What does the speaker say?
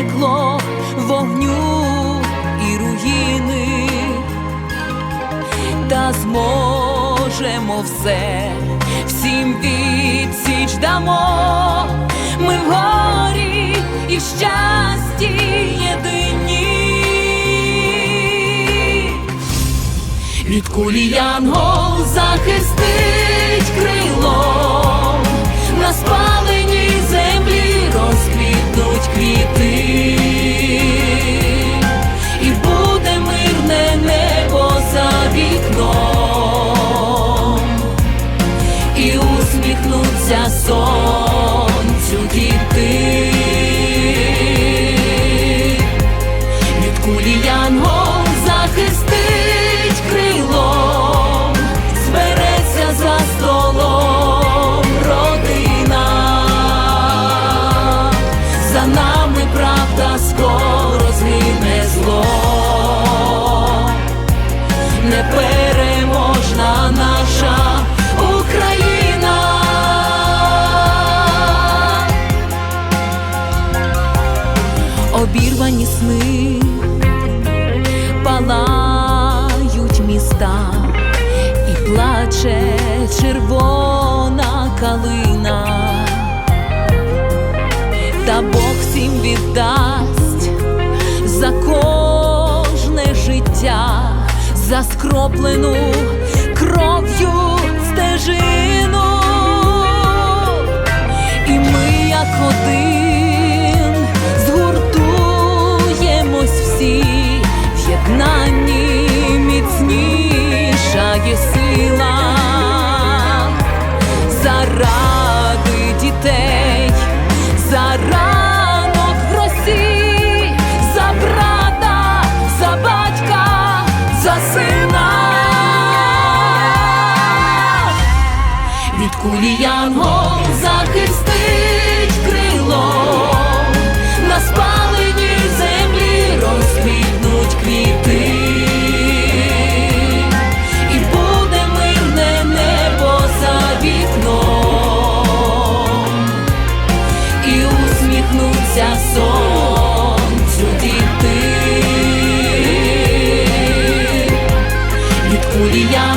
пекло, вогню і руїни, та зможемо все, всім відсіч дамо, ми в горі і в щасті єдині. Від кулі янгол захистить усміхнуться сонцю діти. Від кулі янгол захистить крилом, збереться за столом родина, за нами правда скоро згине зло, непереможна наша Обірвані сни палають міста і плаче червона калина, та Бог всім віддасть за кожне життя, за скроплену кров'ю стежину, за ранок в за брата, за батька, за сина, від кулі янгол захисти. Сонця сонцю діти, від кулі я